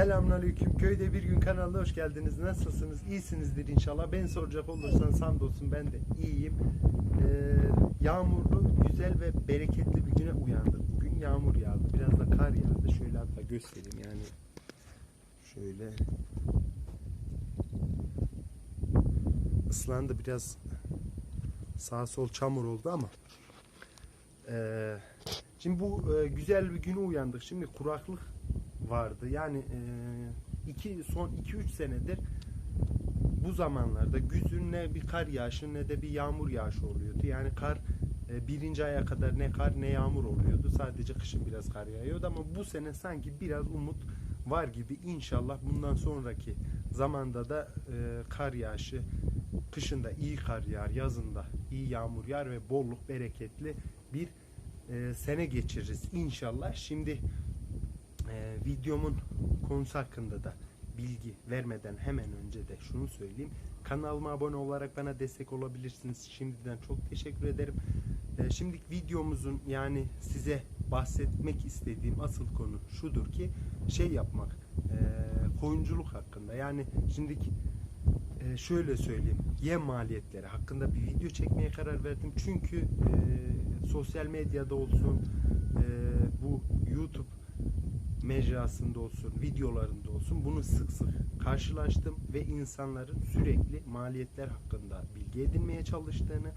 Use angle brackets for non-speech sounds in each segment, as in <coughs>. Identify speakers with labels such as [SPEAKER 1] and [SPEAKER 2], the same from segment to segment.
[SPEAKER 1] Selamünaleyküm. Köyde bir gün kanalına hoş geldiniz. Nasılsınız? İyisinizdir inşallah. Ben soracak olursan hamdolsun ben de iyiyim. Ee, yağmurlu, güzel ve bereketli bir güne uyandık. Bugün yağmur yağdı. Biraz da kar yağdı. Şöyle hatta göstereyim yani. Şöyle. Islandı biraz sağ sol çamur oldu ama ee, şimdi bu e, güzel bir güne uyandık. Şimdi kuraklık vardı. Yani e, iki son 2-3 senedir bu zamanlarda güzün ne bir kar yağışı ne de bir yağmur yağışı oluyordu. Yani kar e, birinci aya kadar ne kar ne yağmur oluyordu. Sadece kışın biraz kar yağıyordu ama bu sene sanki biraz umut var gibi. İnşallah bundan sonraki zamanda da e, kar yağışı kışında iyi kar yağar, yazında iyi yağmur yağar ve bolluk bereketli bir e, sene geçiririz inşallah. Şimdi e, videomun konusu hakkında da bilgi vermeden hemen önce de şunu söyleyeyim. Kanalıma abone olarak bana destek olabilirsiniz. Şimdiden çok teşekkür ederim. E, şimdiki videomuzun yani size bahsetmek istediğim asıl konu şudur ki şey yapmak e, koyunculuk hakkında. Yani şimdiki e, şöyle söyleyeyim yem maliyetleri hakkında bir video çekmeye karar verdim çünkü e, sosyal medyada olsun e, bu YouTube mecrasında olsun videolarında olsun bunu sık sık karşılaştım ve insanların sürekli maliyetler hakkında bilgi edinmeye çalıştığını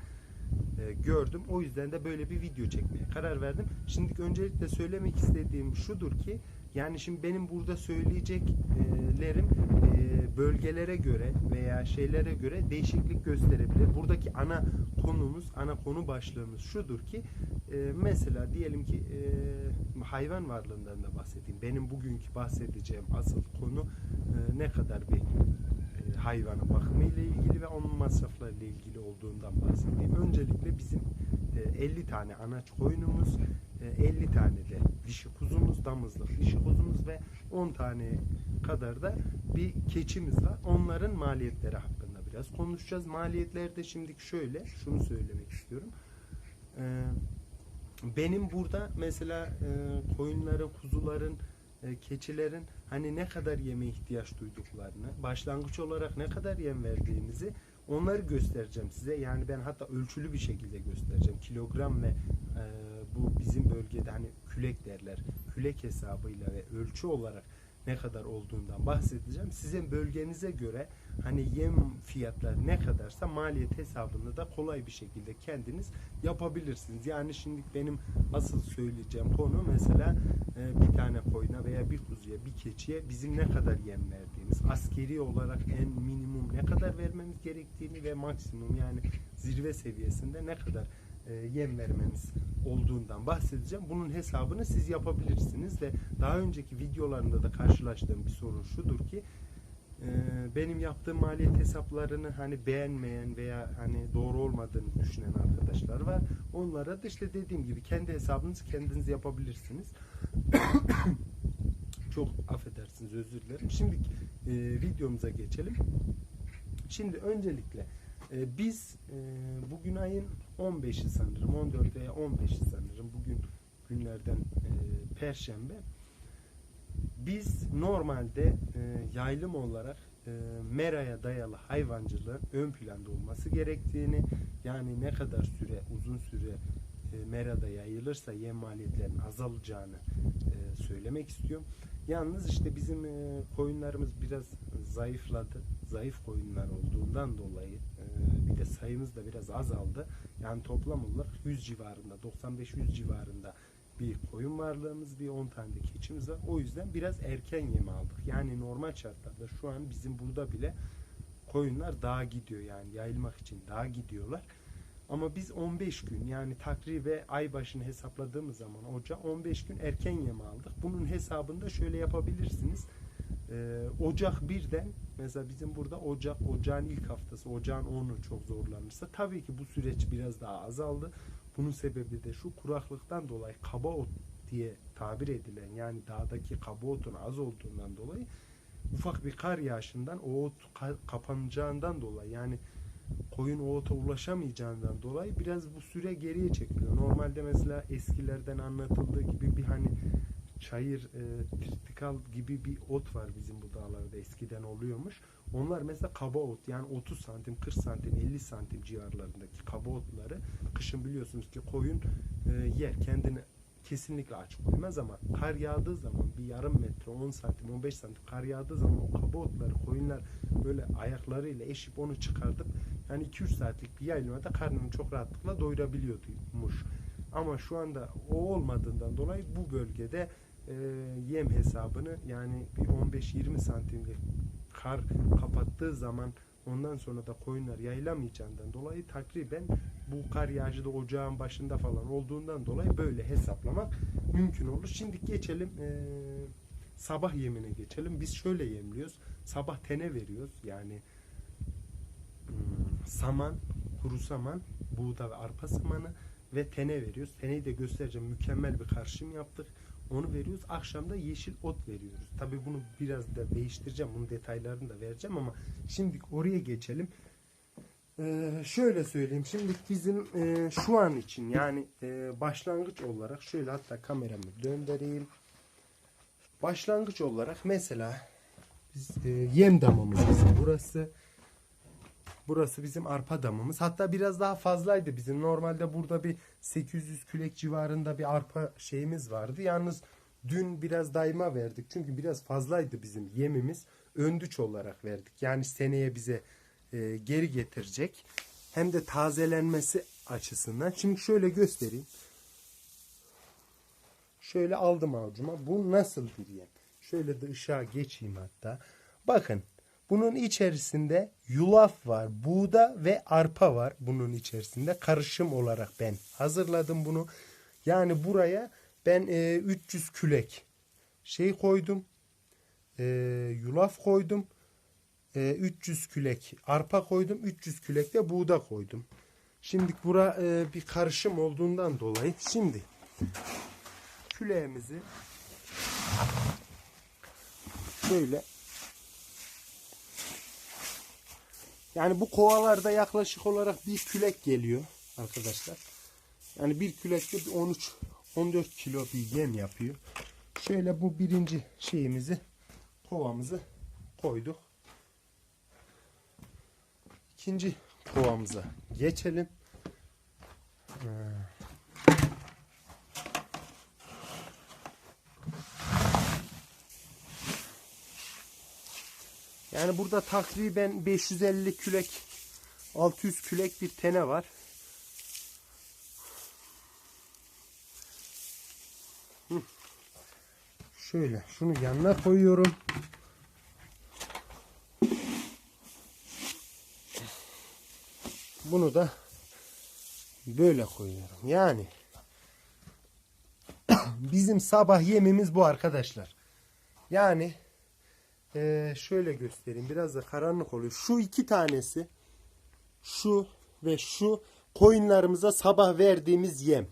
[SPEAKER 1] e, gördüm. O yüzden de böyle bir video çekmeye karar verdim. Şimdi öncelikle söylemek istediğim şudur ki yani şimdi benim burada söyleyeceklerim e, bölgelere göre veya şeylere göre değişiklik gösterebilir. Buradaki ana konumuz, ana konu başlığımız şudur ki e, mesela diyelim ki e, hayvan varlığından da bahsedeyim. Benim bugünkü bahsedeceğim asıl konu e, ne kadar bir e, hayvanın bakımı ile ilgili ve onun masrafları ilgili olduğundan bahsedeyim. Öncelikle bizim e, 50 tane anaç koyunumuz, e, 50 tane de dişi kuzumuz, damızlık dişi kuzumuz ve 10 tane kadar da bir keçimiz var. Onların maliyetleri hakkında biraz konuşacağız. Maliyetler de şimdiki şöyle, şunu söylemek istiyorum. E, benim burada mesela e, koyunların, kuzuların, e, keçilerin hani ne kadar yeme ihtiyaç duyduklarını, başlangıç olarak ne kadar yem verdiğimizi onları göstereceğim size. Yani ben hatta ölçülü bir şekilde göstereceğim. Kilogram ve e, bu bizim bölgede hani külek derler. Külek hesabıyla ve ölçü olarak ne kadar olduğundan bahsedeceğim. Sizin bölgenize göre hani yem fiyatları ne kadarsa maliyet hesabını da kolay bir şekilde kendiniz yapabilirsiniz. Yani şimdi benim asıl söyleyeceğim konu mesela e, bir tane koyuna veya bir kuzuya, bir keçiye bizim ne kadar yem verdiğimiz, askeri olarak en minimum ne kadar vermemiz gerektiğini ve maksimum yani zirve seviyesinde ne kadar e, yem vermemiz olduğundan bahsedeceğim. Bunun hesabını siz yapabilirsiniz ve daha önceki videolarımda da karşılaştığım bir sorun şudur ki e, benim yaptığım maliyet hesaplarını hani beğenmeyen veya hani doğru olmadığını düşünen arkadaşlar var. Onlara da işte dediğim gibi kendi hesabınızı kendiniz yapabilirsiniz. <coughs> Çok affedersiniz özür dilerim. Şimdi e, videomuza geçelim. Şimdi öncelikle e, biz e, bugün ayın 15'i sanırım 14 veya 15'i sanırım bugün günlerden e, perşembe biz normalde e, yaylım olarak e, meraya dayalı hayvancılığın ön planda olması gerektiğini yani ne kadar süre uzun süre e, merada yayılırsa yem maliyetlerinin azalacağını e, söylemek istiyorum. Yalnız işte bizim e, koyunlarımız biraz zayıfladı. Zayıf koyunlar olduğundan dolayı de sayımız da biraz azaldı. Yani toplam olarak 100 civarında 95-100 civarında bir koyun varlığımız, bir 10 tane de keçimiz var. O yüzden biraz erken yem aldık. Yani normal şartlarda şu an bizim burada bile koyunlar dağa gidiyor yani yayılmak için dağa gidiyorlar. Ama biz 15 gün yani takribe ay başını hesapladığımız zaman oca 15 gün erken yem aldık. Bunun hesabını da şöyle yapabilirsiniz. Ee, Ocak birden mesela bizim burada Ocak ocağın ilk haftası ocağın 10'u çok zorlanırsa tabii ki bu süreç biraz daha azaldı. Bunun sebebi de şu kuraklıktan dolayı kaba ot diye tabir edilen yani dağdaki kaba otun az olduğundan dolayı ufak bir kar yağışından o ot ka- kapanacağından dolayı yani koyun o ota ulaşamayacağından dolayı biraz bu süre geriye çekiliyor. Normalde mesela eskilerden anlatıldığı gibi bir hani çayır e, tritikal gibi bir ot var bizim bu dağlarda eskiden oluyormuş. Onlar mesela kaba ot yani 30 santim 40 santim 50 santim civarlarındaki kaba otları kışın biliyorsunuz ki koyun e, yer kendini kesinlikle aç koymaz ama kar yağdığı zaman bir yarım metre 10 santim 15 santim kar yağdığı zaman o kaba otları koyunlar böyle ayaklarıyla eşip onu çıkartıp yani 2-3 saatlik bir yayılmada karnını çok rahatlıkla doyurabiliyormuş. Ama şu anda o olmadığından dolayı bu bölgede e, yem hesabını yani bir 15-20 santimlik kar kapattığı zaman ondan sonra da koyunlar yayılamayacağından dolayı takriben bu kar yağışı da ocağın başında falan olduğundan dolayı böyle hesaplamak mümkün olur. Şimdi geçelim e, sabah yemine geçelim. Biz şöyle yemliyoruz. Sabah tene veriyoruz. Yani hmm, saman, kuru saman, buğda ve arpa samanı ve tene veriyoruz. Teneyi de göstereceğim. Mükemmel bir karışım yaptık. Onu veriyoruz. Akşam da yeşil ot veriyoruz. Tabii bunu biraz da değiştireceğim. Bunun detaylarını da vereceğim ama şimdi oraya geçelim. Ee, şöyle söyleyeyim. Şimdi bizim e, şu an için yani e, başlangıç olarak şöyle hatta kameramı döndüreyim. Başlangıç olarak mesela biz, e, yem damımız bizim. Burası bizim arpa damımız. Hatta biraz daha fazlaydı bizim. Normalde burada bir 800 külek civarında bir arpa şeyimiz vardı. Yalnız dün biraz daima verdik. Çünkü biraz fazlaydı bizim yemimiz. Öndüç olarak verdik. Yani seneye bize e, geri getirecek. Hem de tazelenmesi açısından. Şimdi şöyle göstereyim. Şöyle aldım avucuma. Bu nasıl bir yem? Şöyle de ışığa geçeyim hatta. Bakın bunun içerisinde yulaf var, buğda ve arpa var bunun içerisinde. Karışım olarak ben hazırladım bunu. Yani buraya ben e, 300 külek şey koydum. E, yulaf koydum. E, 300 külek arpa koydum. 300 külek de buğda koydum. Şimdi bura e, bir karışım olduğundan dolayı şimdi küleğimizi şöyle Yani bu kovalarda yaklaşık olarak bir külek geliyor arkadaşlar. Yani bir külekte bir 13 14 kilo bir yem yapıyor. Şöyle bu birinci şeyimizi kovamızı koyduk. İkinci kovamıza geçelim. Ee, Yani burada takriben 550 külek 600 külek bir tene var. Şöyle şunu yanına koyuyorum. Bunu da böyle koyuyorum. Yani <clears throat> bizim sabah yemimiz bu arkadaşlar. Yani ee, şöyle göstereyim. Biraz da karanlık oluyor. Şu iki tanesi şu ve şu koyunlarımıza sabah verdiğimiz yem.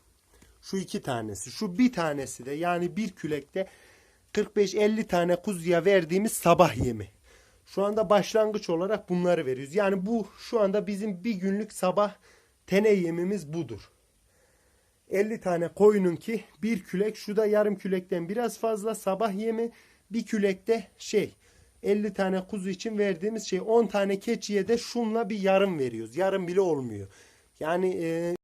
[SPEAKER 1] Şu iki tanesi. Şu bir tanesi de yani bir külekte 45-50 tane kuzuya verdiğimiz sabah yemi. Şu anda başlangıç olarak bunları veriyoruz. Yani bu şu anda bizim bir günlük sabah tene yemimiz budur. 50 tane koyunun ki bir külek şu da yarım külekten biraz fazla sabah yemi bir külekte şey 50 tane kuzu için verdiğimiz şey 10 tane keçiye de şunla bir yarım veriyoruz. Yarım bile olmuyor. Yani e,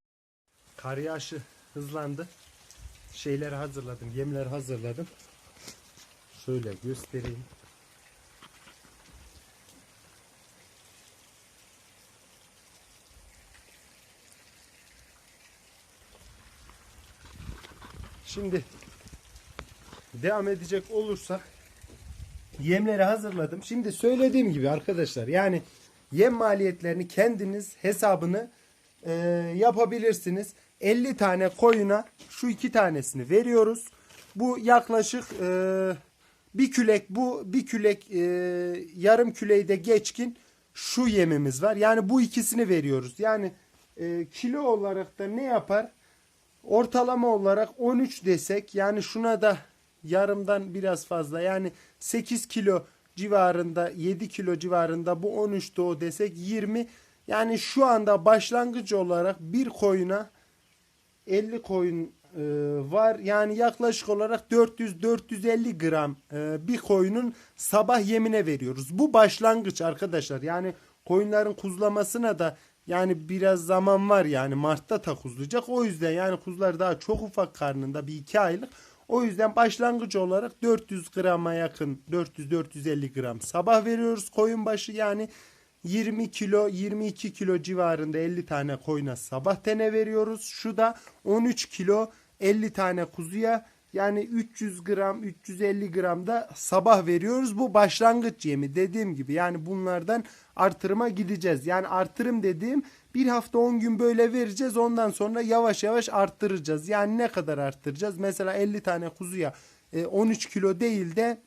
[SPEAKER 1] kar yağışı hızlandı. Şeyleri hazırladım. Yemleri hazırladım. Şöyle göstereyim. Şimdi devam edecek olursak yemleri hazırladım. Şimdi söylediğim gibi arkadaşlar yani yem maliyetlerini kendiniz hesabını e, yapabilirsiniz. 50 tane koyuna şu iki tanesini veriyoruz. Bu yaklaşık e, bir külek bu bir külek e, yarım küleyi de geçkin şu yemimiz var. Yani bu ikisini veriyoruz. Yani e, kilo olarak da ne yapar? Ortalama olarak 13 desek yani şuna da yarımdan biraz fazla yani 8 kilo civarında 7 kilo civarında bu 13 o desek 20 yani şu anda başlangıç olarak bir koyuna 50 koyun e, var. Yani yaklaşık olarak 400-450 gram e, bir koyunun sabah yemine veriyoruz. Bu başlangıç arkadaşlar. Yani koyunların kuzlamasına da yani biraz zaman var yani Mart'ta takuzlayacak. O yüzden yani kuzular daha çok ufak karnında bir iki aylık. O yüzden başlangıç olarak 400 grama yakın 400-450 gram sabah veriyoruz koyun başı yani 20 kilo 22 kilo civarında 50 tane koyuna sabah tene veriyoruz. Şu da 13 kilo 50 tane kuzuya yani 300 gram 350 gram da sabah veriyoruz. Bu başlangıç yemi dediğim gibi yani bunlardan artırıma gideceğiz. Yani artırım dediğim bir hafta 10 gün böyle vereceğiz ondan sonra yavaş yavaş arttıracağız. Yani ne kadar arttıracağız? Mesela 50 tane kuzuya e, 13 kilo değil de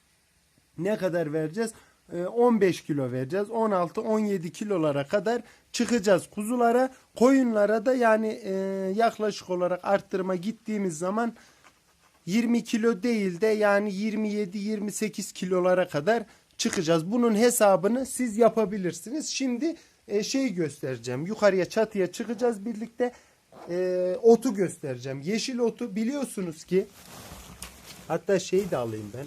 [SPEAKER 1] ne kadar vereceğiz? Ee, 15 kilo vereceğiz. 16-17 kilolara kadar çıkacağız kuzulara. Koyunlara da yani e, yaklaşık olarak arttırma gittiğimiz zaman 20 kilo değil de yani 27-28 kilolara kadar çıkacağız. Bunun hesabını siz yapabilirsiniz. Şimdi e, şey göstereceğim. Yukarıya çatıya çıkacağız birlikte. E, otu göstereceğim. Yeşil otu biliyorsunuz ki hatta şeyi de alayım ben.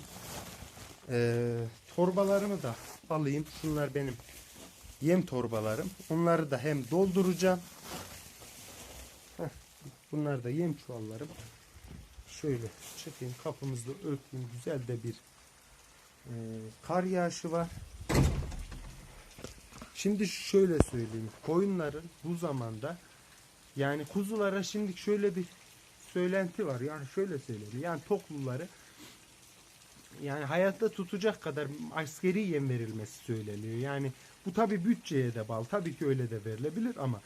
[SPEAKER 1] Ee, torbalarımı da alayım. Bunlar benim yem torbalarım. Onları da hem dolduracağım. Heh, bunlar da yem çuvallarım. Şöyle çekeyim kapımızda örteyim. Güzel de bir e, kar yağışı var. Şimdi şöyle söyleyeyim. Koyunların bu zamanda yani kuzulara şimdi şöyle bir söylenti var. Yani şöyle söyleyeyim. Yani tokluları yani hayatta tutacak kadar askeri yem verilmesi söyleniyor. Yani bu tabi bütçeye de bağlı. Tabii ki öyle de verilebilir ama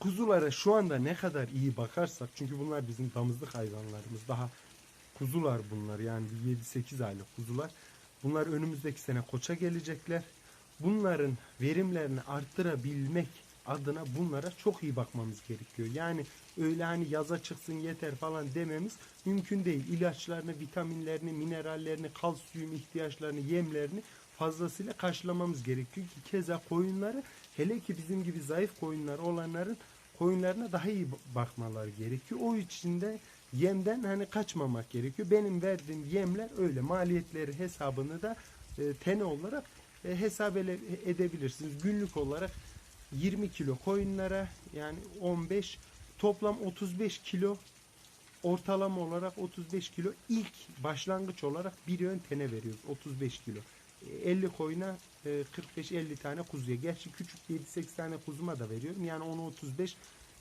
[SPEAKER 1] kuzulara şu anda ne kadar iyi bakarsak çünkü bunlar bizim damızlık hayvanlarımız. Daha kuzular bunlar yani 7-8 aylık kuzular. Bunlar önümüzdeki sene koça gelecekler. Bunların verimlerini arttırabilmek adına bunlara çok iyi bakmamız gerekiyor. Yani öyle hani yaza çıksın yeter falan dememiz mümkün değil. İlaçlarını, vitaminlerini, minerallerini, kalsiyum ihtiyaçlarını, yemlerini fazlasıyla karşılamamız gerekiyor ki keza koyunları hele ki bizim gibi zayıf koyunlar olanların koyunlarına daha iyi bakmaları gerekiyor. O için de yemden hani kaçmamak gerekiyor. Benim verdiğim yemler öyle maliyetleri hesabını da e, tene olarak e, hesap edebilirsiniz. Günlük olarak 20 kilo koyunlara yani 15 toplam 35 kilo ortalama olarak 35 kilo ilk başlangıç olarak bir yöntene veriyoruz 35 kilo. E, 50 koyuna 45-50 tane kuzuya. Gerçi küçük 7-8 tane kuzuma da veriyorum. Yani onu 35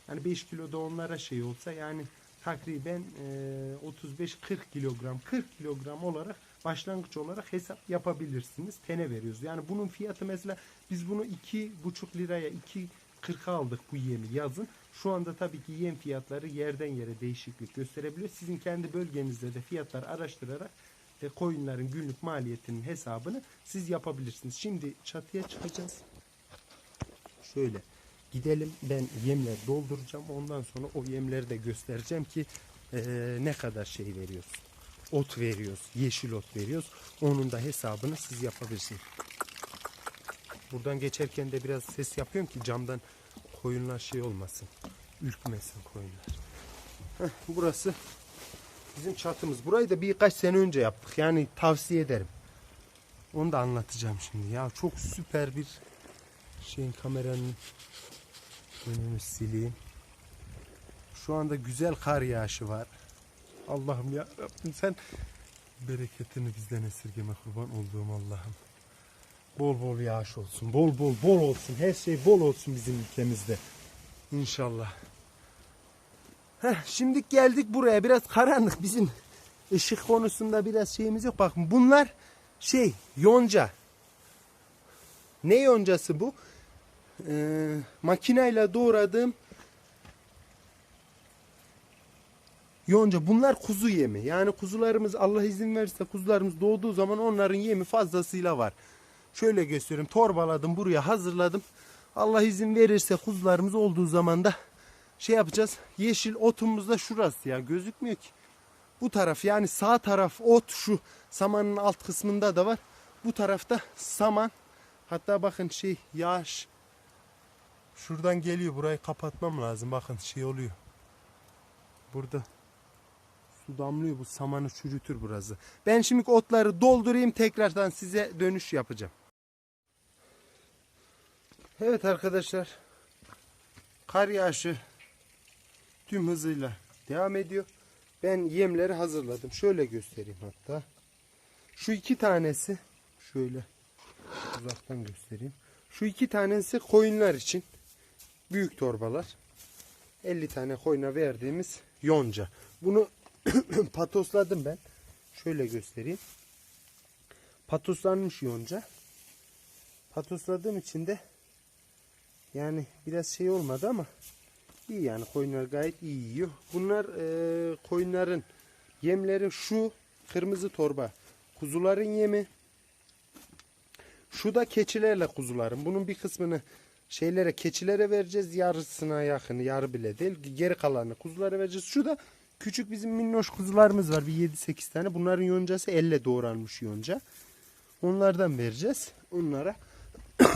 [SPEAKER 1] yani 5 kilo da onlara şey olsa yani takriben e, 35-40 kilogram 40 kilogram olarak başlangıç olarak hesap yapabilirsiniz. Tene veriyoruz. Yani bunun fiyatı mesela biz bunu 2,5 liraya 2.40 aldık bu yemi yazın. Şu anda tabii ki yem fiyatları yerden yere değişiklik gösterebiliyor. Sizin kendi bölgenizde de fiyatlar araştırarak e, koyunların günlük maliyetinin hesabını siz yapabilirsiniz. Şimdi çatıya çıkacağız. Şöyle gidelim ben yemler dolduracağım. Ondan sonra o yemleri de göstereceğim ki e, ne kadar şey veriyoruz. Ot veriyoruz. Yeşil ot veriyoruz. Onun da hesabını siz yapabilirsiniz. Buradan geçerken de biraz ses yapıyorum ki camdan koyunlar şey olmasın. Ürkmesin koyunlar. Heh, burası bizim çatımız. Burayı da birkaç sene önce yaptık. Yani tavsiye ederim. Onu da anlatacağım şimdi. Ya çok süper bir şeyin kameranın önünü sileyim. Şu anda güzel kar yağışı var. Allah'ım ya Rabbim sen bereketini bizden esirgeme kurban olduğum Allah'ım. Bol bol yağış olsun. Bol bol bol olsun. Her şey bol olsun bizim ülkemizde. İnşallah. Heh, şimdi geldik buraya. Biraz karanlık. Bizim ışık konusunda biraz şeyimiz yok. Bakın bunlar şey yonca. Ne yoncası bu? Ee, makineyle doğradığım yonca. Bunlar kuzu yemi. Yani kuzularımız Allah izin verirse kuzularımız doğduğu zaman onların yemi fazlasıyla var. Şöyle göstereyim. Torbaladım buraya hazırladım. Allah izin verirse kuzularımız olduğu zaman da şey yapacağız. Yeşil otumuz da şurası ya gözükmüyor ki. Bu taraf yani sağ taraf ot şu samanın alt kısmında da var. Bu tarafta saman. Hatta bakın şey yağış şuradan geliyor. Burayı kapatmam lazım. Bakın şey oluyor. Burada Su damlıyor bu samanı çürütür burası. Ben şimdi otları doldurayım tekrardan size dönüş yapacağım. Evet arkadaşlar. Kar yağışı tüm hızıyla devam ediyor. Ben yemleri hazırladım. Şöyle göstereyim hatta. Şu iki tanesi şöyle uzaktan göstereyim. Şu iki tanesi koyunlar için. Büyük torbalar. 50 tane koyuna verdiğimiz yonca. Bunu <coughs> patosladım ben. Şöyle göstereyim. Patoslanmış yonca. Patosladığım için de yani biraz şey olmadı ama iyi yani koyunlar gayet iyi yiyor. Bunlar e, koyunların yemleri şu kırmızı torba. Kuzuların yemi. Şu da keçilerle kuzuların. Bunun bir kısmını şeylere keçilere vereceğiz. Yarısına yakın. Yarı bile değil. Geri kalanını kuzulara vereceğiz. Şu da küçük bizim minnoş kuzularımız var. Bir 7-8 tane. Bunların yoncası elle doğranmış yonca. Onlardan vereceğiz. Onlara <coughs>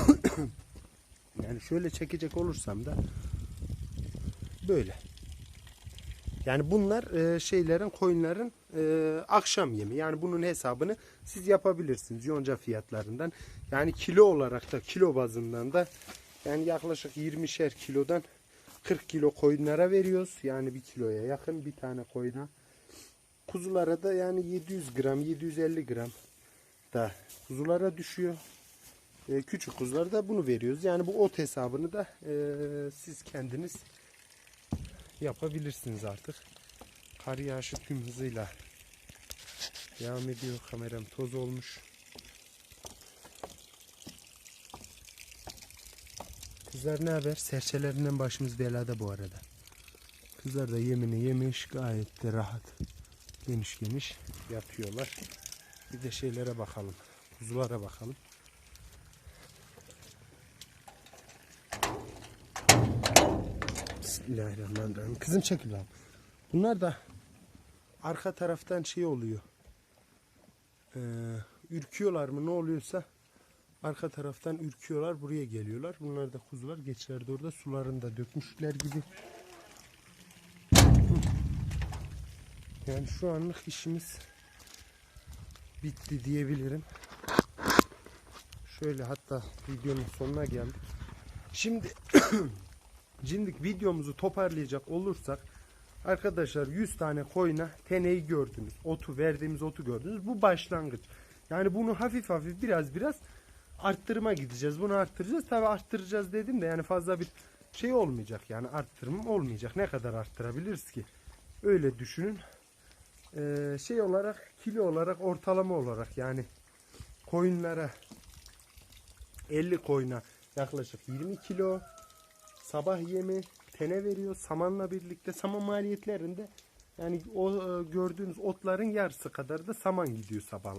[SPEAKER 1] yani şöyle çekecek olursam da böyle. Yani bunlar e, şeylerin koyunların e, akşam yemi. Yani bunun hesabını siz yapabilirsiniz yonca fiyatlarından. Yani kilo olarak da kilo bazından da yani yaklaşık 20'şer kilodan 40 kilo koyunlara veriyoruz. Yani bir kiloya yakın bir tane koyuna. Kuzulara da yani 700 gram 750 gram da kuzulara düşüyor. E, küçük kuzulara da bunu veriyoruz. Yani bu ot hesabını da e, siz kendiniz yapabilirsiniz artık. Kar yağışı tüm hızıyla devam ediyor. Kameram toz olmuş. Kızlar ne haber? Serçelerinden başımız belada bu arada. Kızlar da yemini yemiş gayet de rahat. Geniş geniş yatıyorlar. Bir de şeylere bakalım. Kuzulara bakalım. Bismillahirrahmanirrahim. Kızım çekil lan. Bunlar da arka taraftan şey oluyor. Ee, ürküyorlar mı ne oluyorsa arka taraftan ürküyorlar buraya geliyorlar. Bunlar da kuzular geçler de orada sularını da dökmüşler gibi. Yani şu anlık işimiz bitti diyebilirim. Şöyle hatta videonun sonuna geldik. Şimdi <clears throat> Şimdi videomuzu toparlayacak olursak arkadaşlar 100 tane koyuna teneyi gördünüz. Otu verdiğimiz otu gördünüz. Bu başlangıç. Yani bunu hafif hafif biraz biraz arttırma gideceğiz. Bunu arttıracağız. Tabi arttıracağız dedim de yani fazla bir şey olmayacak. Yani arttırma olmayacak. Ne kadar arttırabiliriz ki? Öyle düşünün. Ee, şey olarak kilo olarak ortalama olarak yani koyunlara 50 koyuna yaklaşık 20 kilo sabah yemi tene veriyor samanla birlikte saman maliyetlerinde yani o e, gördüğünüz otların yarısı kadar da saman gidiyor sabah.